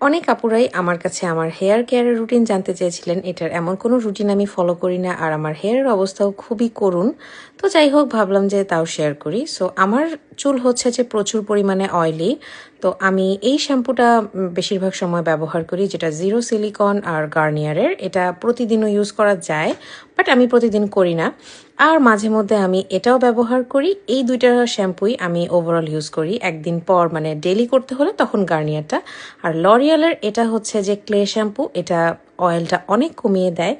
অনেক আপুরাই আমার কাছে আমার হেয়ার কেয়ারের রুটিন জানতে চেয়েছিলেন, এটার এমন কোনো রুটিন আমি ফলো করি না, আর আমার হেয়ারের অবস্থাও খুবই করুণ। তো যাই হোক, ভাবলাম যে তাও শেয়ার করি। সো আমার চুল হচ্ছে যে প্রচুর পরিমাণে অয়েলি তো আমি এই শ্যাম্পুটা বেশিরভাগ সময় ব্যবহার করি যেটা জিরো সিলিকন আর গার্নিয়ারের এটা প্রতিদিনও ইউজ করা যায় বাট আমি প্রতিদিন করি না। আর মাঝে মধ্যে আমি এটাও ব্যবহার করি। এই দুইটা শ্যাম্পুই আমি ওভারঅল ইউজ করি। একদিন পর মানে ডেলি করতে হলে তখন গার্নিয়ারটা আর লরিয়ালের এটা হচ্ছে যে ক্লে শ্যাম্পু এটা অয়েলটা অনেক কমিয়ে দেয়।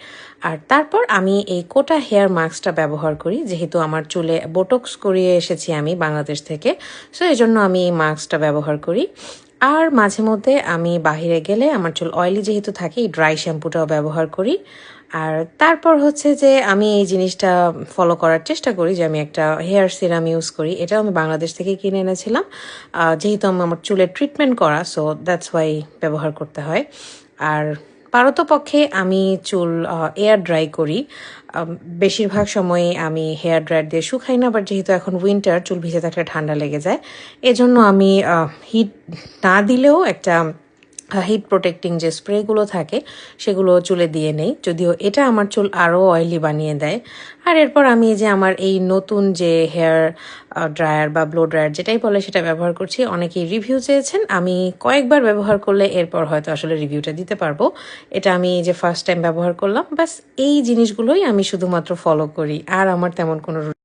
আর তারপর আমি এই কোটা হেয়ার মাস্কটা ব্যবহার করি, যেহেতু আমার চুলে বোটক্স করিয়ে এসেছি আমি বাংলাদেশ থেকে। সো এই জন্য আমি এই মাস্কটা ব্যবহার করি। আর মাঝে মধ্যে আমি বাহিরে গেলে আমার চুল অয়েলি যেহেতু থাকে, এই ড্রাই শ্যাম্পুটাও ব্যবহার করি। আর তারপর হচ্ছে যে আমি এই জিনিসটা ফলো করার চেষ্টা করি যে আমি একটা হেয়ার সিরাম ইউজ করি। এটাও আমি বাংলাদেশ থেকে কিনে এনেছিলাম। যেহেতু আমি আমার চুলের ট্রিটমেন্ট করা সো দ্যাটস ওয়াই ব্যবহার করতে হয়। আর পারতপক্ষে আমি চুল এয়ার ড্রাই করি। বেশিরভাগ সময় আমি হেয়ার ড্রায়ার দিয়ে শুকাই না বাট যেহেতু এখন উইন্টার চুল ভিজে থাকলে ঠান্ডা লেগে যায়। এজন্য আমি হিট না দিলেও একটা হিট প্রোটেক্টিং যে স্প্রেগুলো থাকে, সেগুলো চুলে দিয়ে নেই। যদিও এটা আমার চুল আরও অয়েলি বানিয়ে দেয়। আর এরপর আমি এই যে আমার এই নতুন যে হেয়ার ড্রায়ার বা ব্লো ড্রায়ার যেটাই বলে সেটা ব্যবহার করছি। অনেকেই রিভিউ চেয়েছেন। আমি কয়েকবার ব্যবহার করলে এরপর হয়তো আসলে রিভিউটা দিতে পারব। এটা আমি যে ফার্স্ট টাইম ব্যবহার করলাম। বাস এই জিনিসগুলোই আমি শুধুমাত্র ফলো করি। আর আমার তেমন কোনো